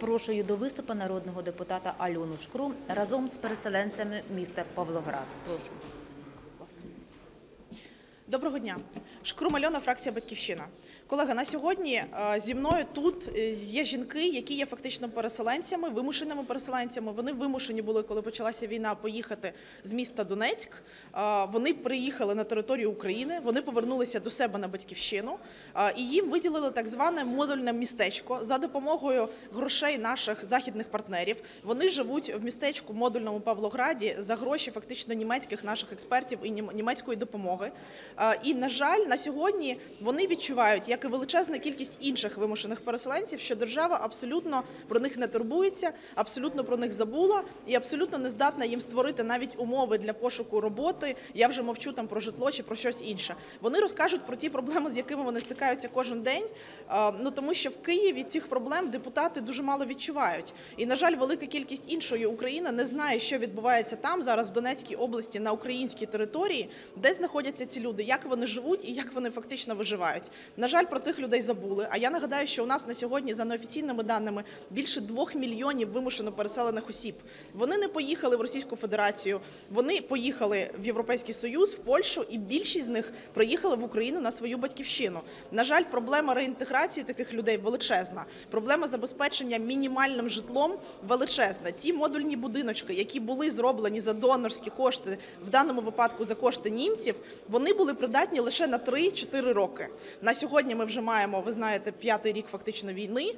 Запрошую до виступу народного депутата Альону Шкру разом з переселенцями міста Павлоград. Прошу. Доброго дня. Шкрум Альона, фракція Батьківщина. Колеги, на сьогодні е, зі мною тут е, є жінки, які є фактично переселенцями, вимушеними переселенцями. Вони вимушені були, коли почалася війна, поїхати з міста Донецьк. Е, Вони приїхали на територію України, вони повернулися до себе на батьківщину, і їм виділили так зване модульне містечко за допомогою грошей наших західних партнерів. Вони живуть в містечку модульному Павлограді за гроші фактично німецьких наших експертів і нім- німецької допомоги. Е, І на жаль, на сьогодні вони відчувають, як і величезна кількість інших вимушених переселенців, що держава абсолютно про них не турбується, абсолютно про них забула і абсолютно не здатна їм створити навіть умови для пошуку роботи. Я вже мовчу там про житло чи про щось інше. Вони розкажуть про ті проблеми, з якими вони стикаються кожен день. е, Ну тому що в Києві цих проблем депутати дуже мало відчувають. І на жаль, велика кількість іншої України не знає, що відбувається там зараз в Донецькій області на українській території, де знаходяться ці люди, як вони живуть і як вони фактично виживають. На жаль, про цих людей забули. А я нагадаю, що у нас на сьогодні, за неофіційними даними, більше двох мільйонів вимушено переселених осіб. Вони не поїхали в Російську Федерацію, вони поїхали в Європейський Союз, в Польщу, і більшість з них приїхали в Україну на свою батьківщину. На жаль, проблема реінтеграції таких людей величезна. Проблема забезпечення мінімальним житлом величезна. Ті модульні будиночки, які були зроблені за донорські кошти, в даному випадку за кошти німців, вони були придатні лише на 3-4 роки. На сьогодні ми вже маємо, ви знаєте, п'ятий рік фактично війни,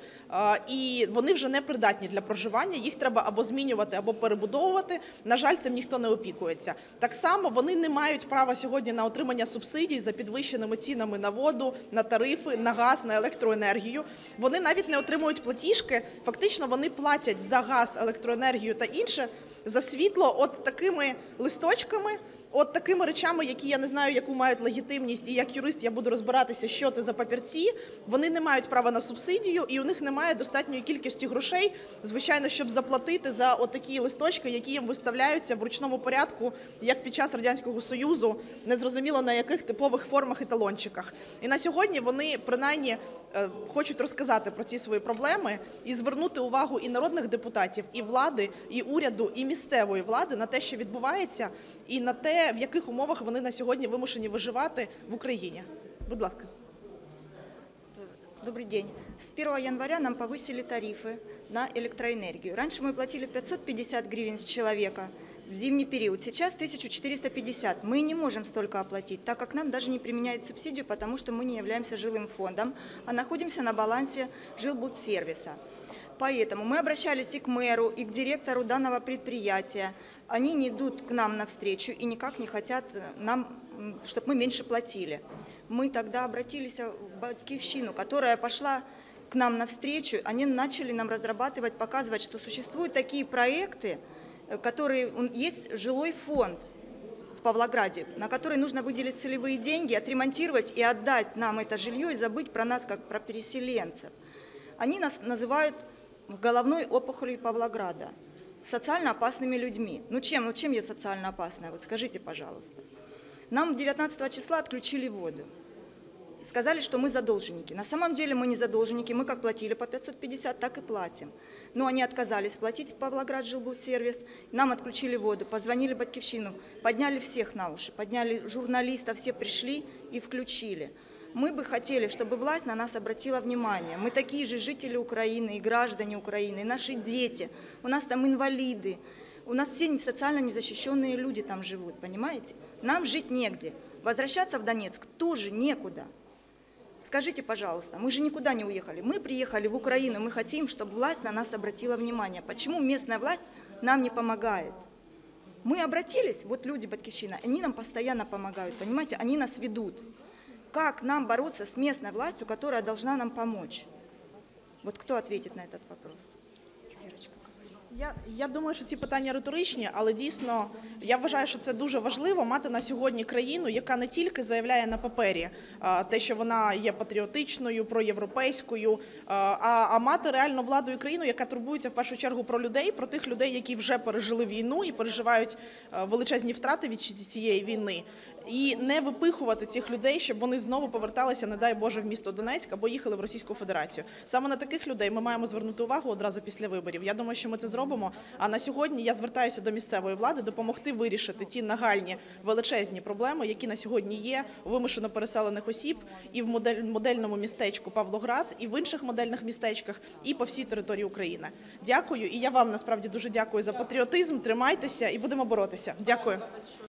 і вони вже не придатні для проживання. Їх треба або змінювати, або перебудовувати. На жаль, цим ніхто не опікується. Так само вони не мають права сьогодні на отримання субсидій за підвищеними цінами на воду, на тарифи, на газ, на електроенергію. Вони навіть не отримують платіжки. Фактично вони платять за газ, електроенергію та інше за світло от такими листочками. От такими речами, які я не знаю, яку мають легітимність, і як юрист я буду розбиратися, що це за папірці. Вони не мають права на субсидію, і у них немає достатньої кількості грошей, звичайно, щоб заплатити за отакі листочки, які їм виставляються в ручному порядку, як під час радянського союзу, незрозуміло на яких типових формах і талончиках. І на сьогодні вони принаймні е, хочуть розказати про ці свої проблеми і звернути увагу і народних депутатів, і влади, і уряду, і місцевої влади на те, що відбувається, і на те, в яких умовах вони на сьогодні вимушені виживати в Україні. Будь ласка. Добрый день. С 1 января нам повысили тарифы на электроэнергию. Раньше мы платили 550 гривен с человека в зимний период, сейчас 1450. Мы не можем столько оплатить, так как нам даже не применяют субсидию, потому что мы не являемся жилым фондом, а находимся на балансе жилбудсервиса. Поэтому мы обращались и к мэру, и к директору данного предприятия. Они не идут к нам навстречу и никак не хотят э, нам, чтобы мы меньше платили. Мы тогда обратились в Батькивщину, которая пошла к нам навстречу. Они начали нам разрабатывать, показывать, что существуют такие проекты, э, которые есть жилой фонд в Павлограде, на который нужно выделить целевые деньги, отремонтировать и отдать нам это жилье и забыть про нас как про переселенцев. Они нас называют головной опухолью Павлограда, социально опасными людьми. Ну чем, ну чем я социально опасная? Вот скажите, пожалуйста. Нам 19 числа отключили воду. Сказали, что мы задолженники. На самом деле мы не задолженники, мы как платили по 550, так и платим. Но они отказались платить Павлоград жилбудсервис, нам отключили воду, позвонили Батькивщину, подняли всех на уши, подняли журналистов, все пришли и включили. Мы бы хотели, чтобы власть на нас обратила внимание. Мы такие же жители Украины и граждане Украины, и наши дети. У нас там инвалиды. У нас все социально незащищенные люди там живут, понимаете? Нам жить негде. Возвращаться в Донецк тоже некуда. Скажите, пожалуйста, мы же никуда не уехали. Мы приехали в Украину, мы хотим, чтобы власть на нас обратила внимание. Почему местная власть нам не помогает? Мы обратились, вот люди Батькивщина, они нам постоянно помогают, понимаете, они нас ведут. Как нам бороться с местной властью, которая должна нам помочь? Вот кто ответит на этот вопрос? Я, я думаю, що ці питання риторичні, але дійсно я вважаю, що це дуже важливо мати на сьогодні країну, яка не тільки заявляє на папері а, те, що вона є патріотичною, проєвропейською, а, а, а мати реально владу і країну, яка турбується в першу чергу про людей, про тих людей, які вже пережили війну і переживають величезні втрати від цієї війни. І не випихувати цих людей, щоб вони знову поверталися, не дай Боже, в місто Донецьк або їхали в Російську Федерацію. Саме на таких людей ми маємо звернути увагу одразу після виборів. Я думаю, що ми це зробимо. А на сьогодні я звертаюся до місцевої влади допомогти вирішити ті нагальні величезні проблеми, які на сьогодні є у вимушено переселених осіб і в модель, модельному містечку Павлоград, і в інших модельних містечках, і по всій території України. Дякую, і я вам насправді дуже дякую за патріотизм. Тримайтеся і будемо боротися. Дякую.